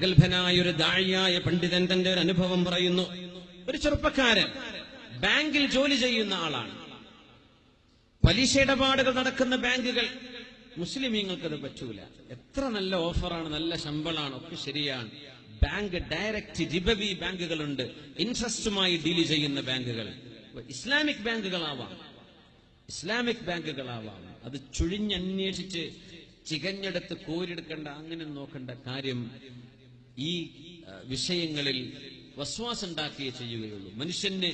പ്രഗത്ഭനായ ഒരു ദാഴിയായ പണ്ഡിതൻ തന്റെ ഒരു അനുഭവം പറയുന്നു. ഒരു ചെറുപ്പക്കാരൻ ബാങ്കിൽ ജോലി ചെയ്യുന്ന ആളാണ്. പലിശ ഇടപാടുകൾ നടക്കുന്ന ബാങ്കുകൾ. മുസ്ലിമീങ്ങൾക്കത് പറ്റൂല. എത്ര നല്ല ഓഫറാണ് നല്ല ശമ്പളമാണ് ഒക്കെ ശരിയാണ്. ബാങ്ക് ഡയറക്റ്റ് ജിബവി ബാങ്കുകളുണ്ട്. ഇൻട്രസ്റ്റുമായി ഡീൽ ചെയ്യുന്ന ബാങ്കുകൾ. ഇസ്ലാമിക് ബാങ്കുകളാവാം. ഇസ്ലാമിക് ബാങ്കുകളാവാം. അത് ചുഴിഞ്ഞന്വേഷിച്ച് ചികഞ്ഞെടുത്ത് കോരിയെടുക്കേണ്ട അങ്ങനെ നോക്കേണ്ട കാര്യം ഈ വിഷയങ്ങളിൽ വസ്വാസുണ്ടാക്കിയേ ചെയ്യുകയുള്ളൂ. മനുഷ്യന്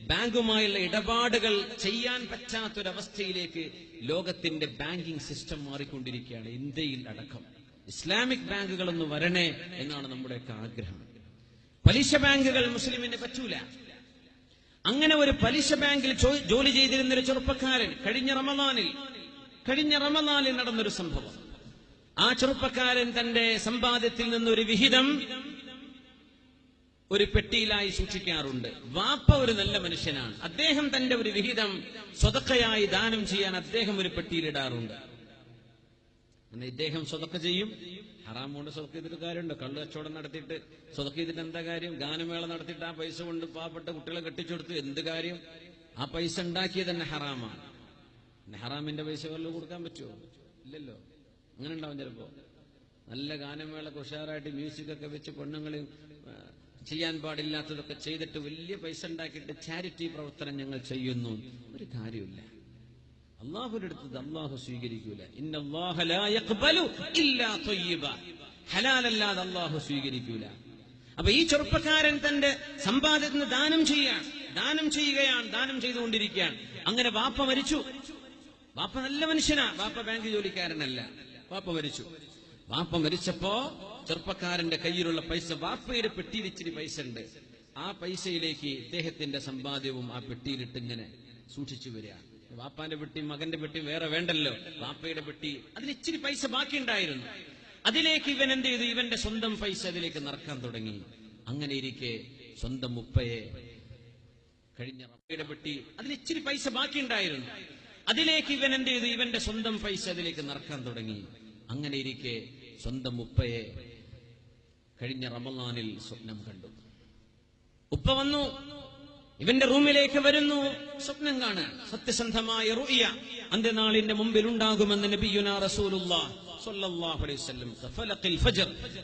ബാങ്കുമായുള്ള ഇടപാടുകൾ ചെയ്യാൻ പറ്റാത്തൊരവസ്ഥയിലേക്ക് ലോകത്തിന്റെ ബാങ്കിംഗ് സിസ്റ്റം മാറിക്കൊണ്ടിരിക്കുകയാണ് ഇന്ത്യയിൽ അടക്കം. ഇസ്ലാമിക് ബാങ്കുകളൊന്ന് വരണേ എന്നാണ് നമ്മുടെയൊക്കെ ആഗ്രഹം. പലിശ ബാങ്കുകൾ മുസ്ലിമിന് പറ്റൂല. അങ്ങനെ ഒരു പലിശ ബാങ്കിൽ ജോലി ചെയ്തിരുന്ന ഒരു ചെറുപ്പക്കാരൻ കഴിഞ്ഞ റമദാനിൽ കഴിഞ്ഞ റമദാനിൽ നടന്നൊരു സംഭവം. ആ ചെറുപ്പക്കാരൻ തന്റെ സമ്പാദ്യത്തിൽ നിന്നൊരു വിഹിതം ഒരു പെട്ടിയിലായി സൂക്ഷിക്കാറുണ്ട്. വാപ്പ ഒരു നല്ല മനുഷ്യനാണ്. അദ്ദേഹം തന്റെ ഒരു വിഹിതം സ്വതക്കയായി ദാനം ചെയ്യാൻ അദ്ദേഹം ഒരു പെട്ടിയിലിടാറുണ്ട്. ഇദ്ദേഹം സ്വതക്ക ചെയ്യും. ഹറാം കൊണ്ട് സ്വതക്ക ചെയ്തിട്ട് കാര്യമുണ്ട്? കള്ളു കച്ചവടം നടത്തിയിട്ട് സ്വതക്ക ചെയ്തിട്ട് എന്താ കാര്യം? ഗാനമേള നടത്തിയിട്ട് ആ പൈസ കൊണ്ട് പാവപ്പെട്ട കുട്ടികളെ കെട്ടിച്ചെടുത്ത് എന്ത് കാര്യം? ആ പൈസ ഉണ്ടാക്കിയത് തന്നെ ഹറാമാണ്. ഹറാമിന്റെ പൈസ വല്ലതും കൊടുക്കാൻ പറ്റുമോ? ഇല്ലല്ലോ. അങ്ങനെ ഉണ്ടാവും ചിലപ്പോ. നല്ല ഗാനമേള ഉഷാറായിട്ട് മ്യൂസിക് ഒക്കെ വെച്ച് പെണ്ണുങ്ങളെയും ആ, ചെയ്യാൻ പാടില്ലാത്തതൊക്കെ ചെയ്തിട്ട് വലിയ പൈസ ഉണ്ടാക്കിയിട്ട് ചാരിറ്റി പ്രവർത്തനം ഞങ്ങൾ ചെയ്യുന്നു. ഒരു കാര്യമില്ല അള്ളാഹുവിന്റെ അടുത്തത് അള്ളാഹു സ്വീകരിക്കൂല. ഹലാലല്ലാതെ അള്ളാഹു സ്വീകരിക്കൂല. അപ്പൊ ഈ ചെറുപ്പക്കാരൻ തന്റെ സമ്പാദ്യത്തിന് ദാനം ചെയ്യാൻ ദാനം ചെയ്യുകയാണ് ദാനം ചെയ്തുകൊണ്ടിരിക്കുകയാണ്. അങ്ങനെ വാപ്പ മരിച്ചു. വാപ്പ നല്ല മനുഷ്യനാ. വാപ്പ ബാങ്ക് ജോലിക്കാരനല്ല. വാപ്പ മരിച്ചു. വാപ്പ മരിച്ചപ്പോ ചെറുപ്പക്കാരന്റെ കയ്യിലുള്ള പൈസ വാപ്പയുടെ പെട്ടിയിൽ ഇച്ചിരി പൈസ ഉണ്ട്. ആ പൈസയിലേക്ക് ഇദ്ദേഹത്തിന്റെ സമ്പാദ്യവും ആ പെട്ടിയിലിട്ട് ഇങ്ങനെ സൂക്ഷിച്ചു വരിക. വാപ്പാന്റെ പെട്ടി മകന്റെ പെട്ടി വേറെ വേണ്ടല്ലോ. വാപ്പയുടെ പെട്ടി അതിൽ ഇച്ചിരി പൈസ ബാക്കിയുണ്ടായിരുന്നു. അതിലേക്ക് ഇവൻ എന്ത് ചെയ്തു? ഇവന്റെ സ്വന്തം പൈസ അതിലേക്ക് നടക്കാൻ തുടങ്ങി. അങ്ങനെ ഇരിക്കെ സ്വന്തം ഉപ്പയെ കഴിഞ്ഞ റബ്ബയുടെ പെട്ടി അതിൽ ഇച്ചിരി പൈസ ബാക്കിയുണ്ടായിരുന്നു. അതിലേക്ക് ഇവൻ എന്ത് ചെയ്തു? ഇവന്റെ സ്വന്തം പൈസ അതിലേക്ക് നടക്കാൻ തുടങ്ങി. അങ്ങനെ ഇരിക്കെ സ്വന്തം ഉപ്പയെ കഴിഞ്ഞ റമലാനിൽ സ്വപ്നം കണ്ടു. ഉപ്പ വന്നു. ഇവന്റെ റൂമിലേക്ക് വരുന്നു. സ്വപ്നം കാണാൻ. സത്യസന്ധമായ റുഇയ അന്ത്യനാളിന്റെ മുമ്പിൽ ഉണ്ടാകുമെന്ന് നബിയുന റസൂലുള്ള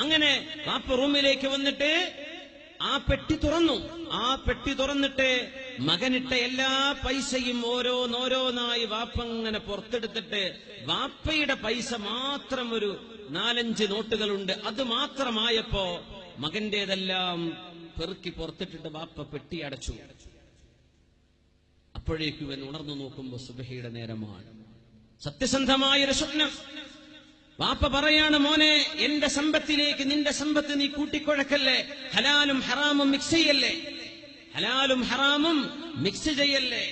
അങ്ങനെ റൂമിലേക്ക് വന്നിട്ട് ആ പെട്ടി തുറന്നു. ആ പെട്ടി തുറന്നിട്ട് മകനിട്ട എല്ലാ പൈസയും ഓരോന്നോരോന്നായി വാപ്പ അങ്ങനെ പുറത്തെടുത്തിട്ട് വാപ്പയുടെ പൈസ മാത്രം ഒരു നാലഞ്ച് നോട്ടുകളുണ്ട്. അത് മാത്രമായപ്പോ മകന്റേതെല്ലാം പെറുക്കി പുറത്തിട്ടിട്ട് വാപ്പ പെട്ടി അടച്ചു. അപ്പോഴേക്കും ഇവൻ ഉണർന്നു നോക്കുമ്പോ സുബഹയുടെ നേരമാണ്. സത്യസന്ധമായൊരു സ്വപ്നം. വാപ്പ പറയാണ് മോനെ എന്റെ സമ്പത്തിലേക്ക് നിന്റെ സമ്പത്ത് നീ കൂട്ടിക്കുഴക്കല്ലേ? ഹലാലും ഹറാമും മിക്സ് ചെയ്യല്ലേ ഹലാലും ഹറാമും മിക്സ് ചെയ്യല്ലേ?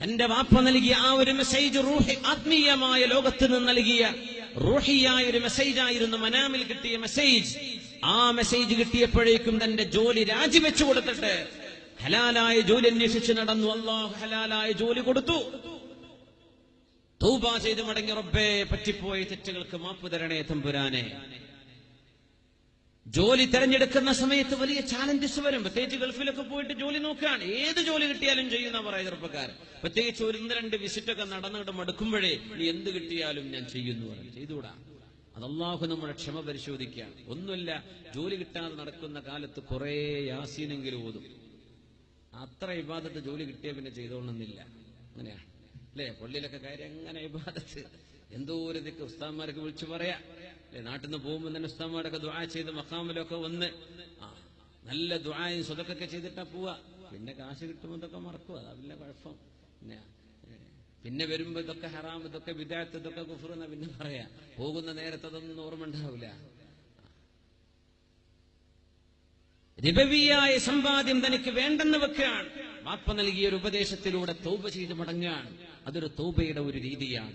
തന്റെ വാപ്പ നൽകിയ ആ ഒരു മെസ്സേജ് റൂഹി ആത്മീയമായ ലോകത്ത് നിന്ന് നൽകിയ റൂഹിയായ ഒരു മെസ്സേജ് ആയിരുന്നു മനാമിൽ കിട്ടിയ മെസ്സേജ് ആ മെസ്സേജ് കിട്ടിയപ്പോഴേക്കും തന്റെ ജോലി രാജിവെച്ചു കൊടുത്തിട്ട് ഹലാലായ ജോലി അന്വേഷിച്ച് നടന്നു. അള്ളാഹു ഹലാലായ ജോലി കൊടുത്തു. തൗബ ചെയ്ത് മടങ്ങി റബ്ബേ പറ്റിപ്പോയ തെറ്റുകൾക്ക് മാപ്പ് തരണേ തമ്പുരാനെ. ജോലി തെരഞ്ഞെടുക്കുന്ന സമയത്ത് വലിയ ചാലഞ്ചസ് വരും. പ്രത്യേകിച്ച് ഗൾഫിലൊക്കെ പോയിട്ട് ജോലി നോക്കുകയാണ്. ഏത് ജോലി കിട്ടിയാലും ചെയ്യുന്ന പറയാ ചെറുപ്പക്കാരൻ. പ്രത്യേകിച്ച് ഒരു രണ്ട് വിസിറ്റൊക്കെ നടന്നിട്ട് മടുക്കുമ്പോഴേ നീ എന്ത് കിട്ടിയാലും ഞാൻ ചെയ്യുന്നു പറയും. ചെയ്തുകൂടാ. അതല്ലാഹു നമ്മുടെ ക്ഷമ പരിശോധിക്കുകയാണ്. ഒന്നുമില്ല ജോലി കിട്ടാതെ നടക്കുന്ന കാലത്ത് കുറെ യാസീനെങ്കിലും ഓതും. അത്ര ഇബാദത്ത് ജോലി കിട്ടിയ പിന്നെ ചെയ്തോളണമെന്നില്ല. അങ്ങനെയാണ്. അല്ലേ? പള്ളിയിലൊക്കെ കാര്യം എങ്ങനെ ഇബാദത്ത്? എന്തോ ഒരു ദിക്ക് ഉസ്താന്മാരൊക്കെ വിളിച്ചു പറയാ. അല്ലെ നാട്ടിൽ നിന്ന് പോകുമ്പോൾ തന്നെ ഉസ്താന്മാരൊക്കെ ദുആ ചെയ്ത് മക്കാമിലൊക്കെ വന്ന് ആ നല്ല ദുആയും സ്വതൊക്കെ ചെയ്തിട്ടാ പോവാ. പിന്നെ കാശ് കിട്ടുമ്പോൾ ഇതൊക്കെ മറക്കുക അതല്ല കുഴപ്പം. പിന്നെ പിന്നെ വരുമ്പോ ഇതൊക്കെ ഹറാം ഇതൊക്കെ വിദാത്ത് ഇതൊക്കെ കുഫർ പിന്നെ പറയാ. പോകുന്ന നേരത്തെ അതൊന്നും ഓർമ്മ ഉണ്ടാവില്ല. രബവിയായ സമ്പാദ്യം തനിക്ക് വേണ്ടെന്ന് വെക്കുകയാണ്. വാപ്പ നൽകിയ ഒരു ഉപദേശത്തിലൂടെ തൗബ ചെയ്ത് മടങ്ങുകയാണ്. അതൊരു തൗബയുടെ ഒരു രീതിയാണ്.